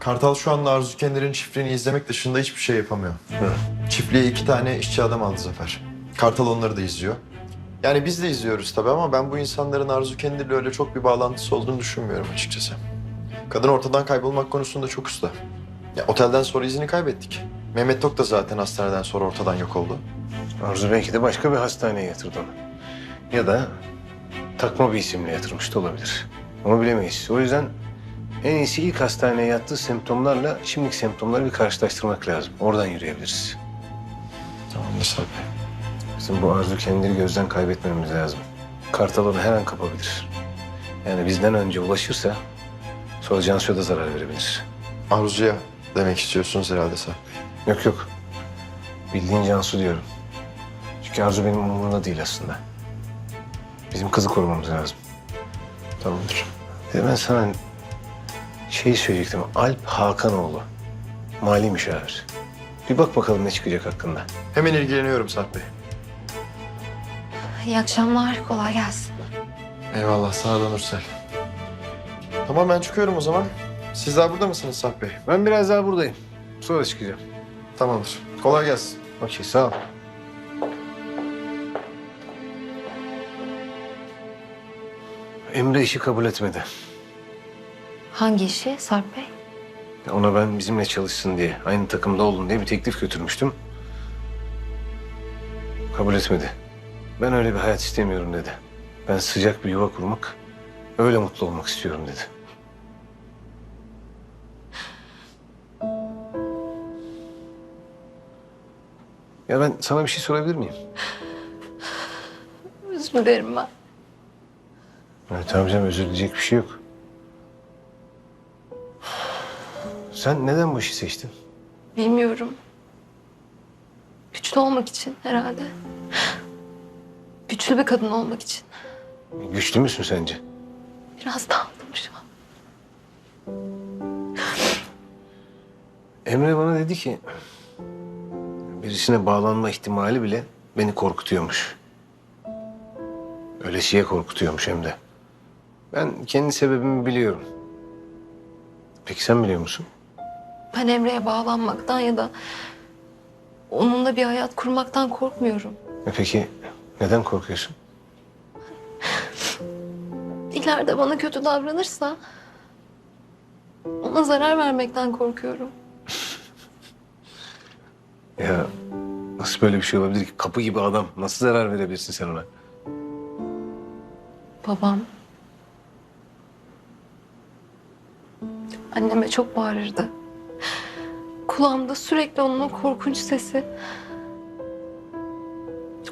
Kartal şu anda Arzu Kendir'in çiftliğini izlemek dışında hiçbir şey yapamıyor. Çiftliğe iki tane işçi adam aldı Zafer. Kartal onları da izliyor. Yani biz de izliyoruz tabii ama ben bu insanların Arzu Kendir'le öyle çok bir bağlantısı olduğunu düşünmüyorum açıkçası. Kadın ortadan kaybolmak konusunda çok usta. Ya, otelden sonra izini kaybettik. Mehmet Tok da zaten hastaneden sonra ortadan yok oldu. Arzu belki de başka bir hastaneye yatırdı onu. Ya da takma bir isimle yatırmış da olabilir. Ama bilemeyiz. O yüzden en iyisi ilk hastaneye yattığı semptomlarla şimdiki semptomları bir karşılaştırmak lazım. Oradan yürüyebiliriz. Tamamdır Sarp. Bizim bu Arzu kendini gözden kaybetmemiz lazım. Kartal onu her an kapabilir. Yani bizden önce ulaşırsa sonra Cansu'ya da zarar verebilir. Arzu'ya demek istiyorsunuz herhalde Sarp. Yok yok. Bildiğin Cansu diyorum. Çünkü Arzu benim umurumda değil aslında. Bizim kızı korumamız lazım. Tamamdır. De ben sana şeyi söyleyecektim. Alp Hakanoğlu. Mali müşavir. Bir bak bakalım ne çıkacak hakkında. Hemen ilgileniyorum Sarp Bey. İyi akşamlar, kolay gelsin. Eyvallah sağ olun Nursel. Tamam ben çıkıyorum o zaman. Siz daha burada mısınız Sarp Bey? Ben biraz daha buradayım. Sonra çıkacağım. Tamamdır. Kolay gelsin. Okey sağ ol. Emre işi kabul etmedi. Hangi işi Sarp Bey? Ona ben bizimle çalışsın diye, aynı takımda olun diye bir teklif götürmüştüm. Kabul etmedi. Ben öyle bir hayat istemiyorum dedi. Ben sıcak bir yuva kurmak, öyle mutlu olmak istiyorum dedi. Ya ben sana bir şey sorabilir miyim? Özür dilerim ben. Evet, tamam canım özür dileyecek bir şey yok. Sen neden bu işi seçtin? Bilmiyorum. Güçlü olmak için herhalde. Güçlü bir kadın olmak için. Güçlü müsün sence? Biraz dağıldım şu an. Emre bana dedi ki... ...birisine bağlanma ihtimali bile beni korkutuyormuş. Ölesiye korkutuyormuş hem de. Ben kendi sebebimi biliyorum. Peki sen biliyor musun? Ben Emre'ye bağlanmaktan ya da onunla bir hayat kurmaktan korkmuyorum. E peki neden korkuyorsun? İleride bana kötü davranırsa ona zarar vermekten korkuyorum. Ya nasıl böyle bir şey olabilir ki? Kapı gibi adam. Nasıl zarar verebilirsin sen ona? Babam anneme çok bağırırdı. Kulağımda sürekli onun o korkunç sesi.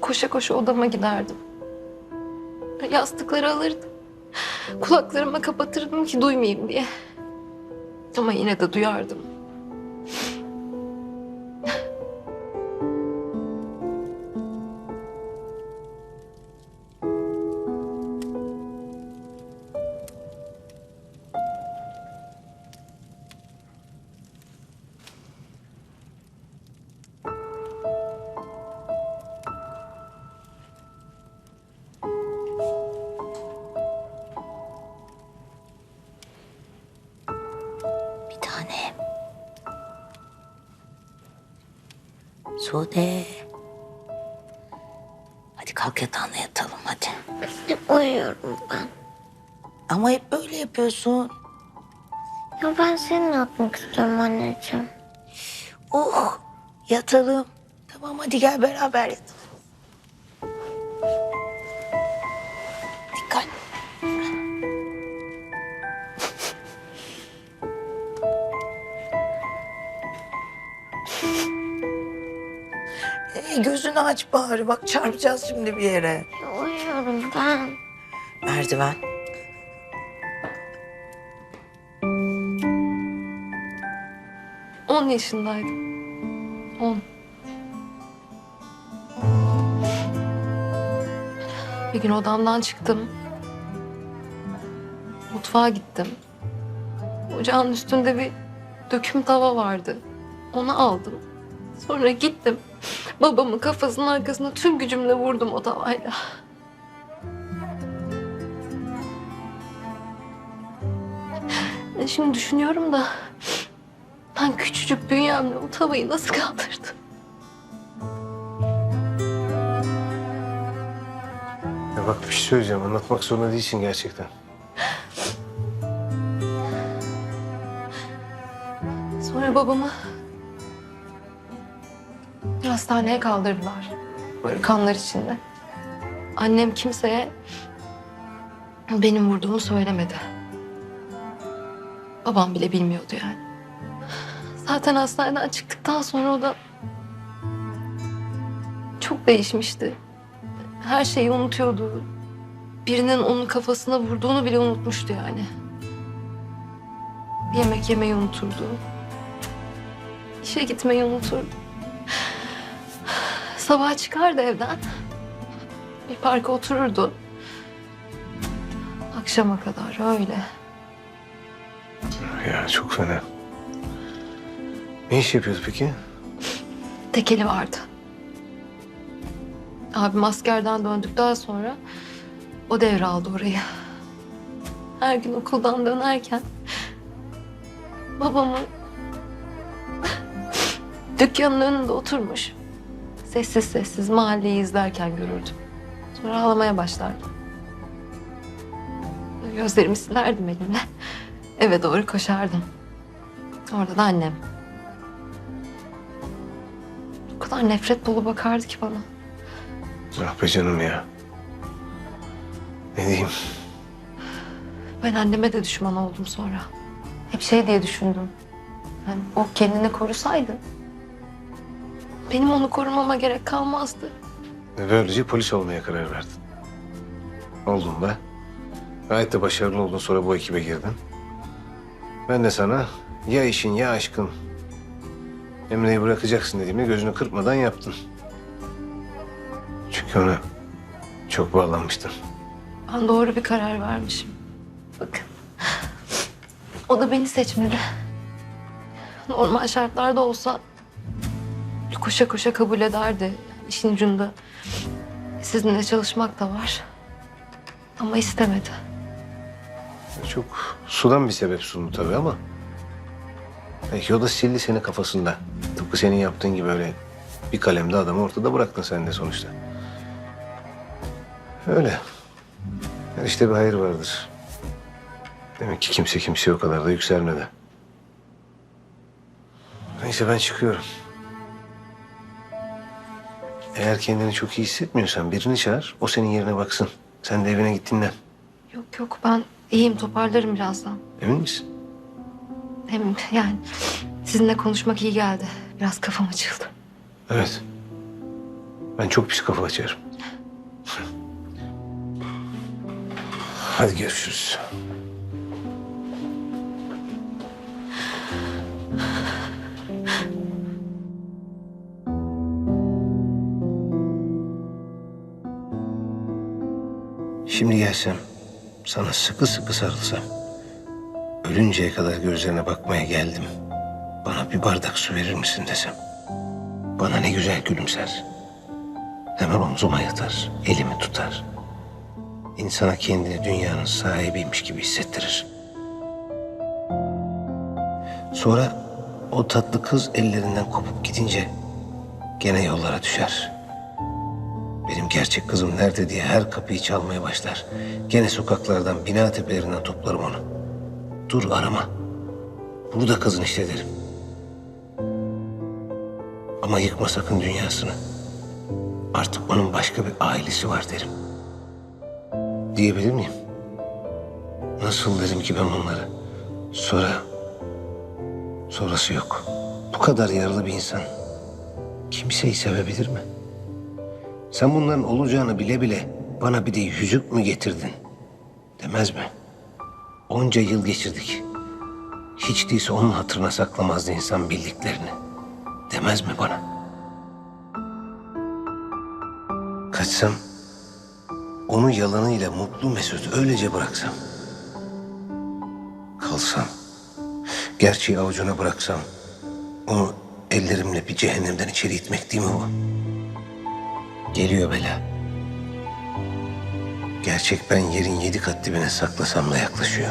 Koşa koşa odama giderdim. Yastıkları alırdım. Kulaklarıma kapatırdım ki duymayayım diye. Ama yine de duyardım. Sude. Hadi kalk yatağına yatalım hadi. Uyuyorum ben. Ama hep böyle yapıyorsun. Ya ben seninle yatmak istiyorum anneciğim. Oh yatalım. Tamam hadi gel beraber yatalım. Gözünü aç bari. Bak çarpacağız şimdi bir yere. Uyuyorum ben. Merdiven. On yaşındaydım. On. Bir gün odamdan çıktım. Mutfağa gittim. Ocağın üstünde bir döküm tava vardı. Onu aldım. Sonra gittim. Babamın kafasının arkasına tüm gücümle vurdum o tavayla. Şimdi düşünüyorum da Ben küçücük bünyemle o tavayı nasıl kaldırdım? Ya bak bir şey söyleyeceğim. Anlatmak zorunda değilsin gerçekten. Sonra babamı hastaneye kaldırdılar. Böyle kanlar içinde. Annem kimseye benim vurduğumu söylemedi. Babam bile bilmiyordu yani. Zaten hastaneden çıktıktan sonra o da çok değişmişti. Her şeyi unutuyordu. Birinin onun kafasına vurduğunu bile unutmuştu yani. Yemek yemeyi unuturdu. İşe gitmeyi unuturdu. Sabah çıkardı evden. Bir parka otururdu. Akşama kadar öyle. Ya çok fena. Ne iş yapıyordu peki? Tekeli vardı. Abim askerden döndükten sonra o devraldı orayı. Her gün okuldan dönerken babamı dükkanın önünde oturmuş. Sessiz sessiz mahalleyi izlerken görürdüm. Sonra ağlamaya başlardı. Gözlerimi silerdim elimle. Eve doğru koşardım. Orada da annem. O kadar nefret dolu bakardı ki bana. Ah be canım ya. Ne diyeyim? Ben anneme de düşman oldum sonra. Hep şey diye düşündüm. Yani o kendini korusaydı... ...benim onu korumama gerek kalmazdı. Ve böylece polis olmaya karar verdin. Oldun da. Gayet de başarılı oldun sonra bu ekibe girdin. Ben de sana ya işin ya aşkın Emre'yi bırakacaksın dediğimde gözünü kırpmadan yaptın. Çünkü ona çok bağlanmıştın. Ben doğru bir karar vermişim. Bakın. O da beni seçmedi. Normal şartlarda olsa koşa koşa kabul ederdi. İşin ucunda sizinle çalışmak da var. Ama istemedi. Çok sudan bir sebep sundu tabii ama... Belki o da sildi seni kafasında. Tıpkı senin yaptığın gibi öyle bir kalemde adamı ortada bıraktın sen de sonuçta. Öyle. Her işte bir hayır vardır. Demek ki kimse kimseye o kadar da yükselmedi. Neyse ben çıkıyorum. Eğer kendini çok iyi hissetmiyorsan birini çağır. O senin yerine baksın. Sen de evine git dinlen. Yok yok ben iyiyim toparlarım birazdan. Emin misin? Hem yani sizinle konuşmak iyi geldi. Biraz kafam açıldı. Evet. Ben çok pis kafa açarım. Hadi görüşürüz. Gelsem, sana sıkı sıkı sarılsam, ölünceye kadar gözlerine bakmaya geldim. Bana bir bardak su verir misin desem. Bana ne güzel gülümser. Hemen omzuma yatar, elimi tutar. İnsana kendini dünyanın sahibiymiş gibi hissettirir. Sonra o tatlı kız ellerinden kopup gidince gene yollara düşer. Benim gerçek kızım nerede diye her kapıyı çalmaya başlar. Gene sokaklardan, bina tepelerinden toplarım onu. Dur arama. Burada kızın işte derim. Ama yıkma sakın dünyasını. Artık onun başka bir ailesi var derim. Diyebilir miyim? Nasıl derim ki ben onları? Sonra... Sonrası yok. Bu kadar yaralı bir insan kimseyi sevebilir mi? Sen bunların olacağını bile bile bana bir de yüzük mü getirdin? Demez mi? Onca yıl geçirdik. Hiç değilse onun hatırına saklamazdı insan bildiklerini. Demez mi bana? Kaçsam, onu yalanıyla mutlu mesut öylece bıraksam. Kalsam, gerçeği avucuna bıraksam, onu ellerimle bir cehennemden içeri itmek değil mi bu? Geliyor bela. Gerçek ben yerin yedi kat dibine saklasam da yaklaşıyor.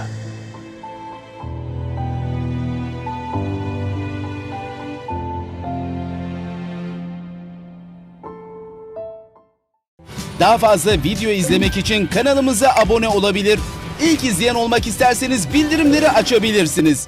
Daha fazla video izlemek için kanalımıza abone olabilir. İlk izleyen olmak isterseniz bildirimleri açabilirsiniz.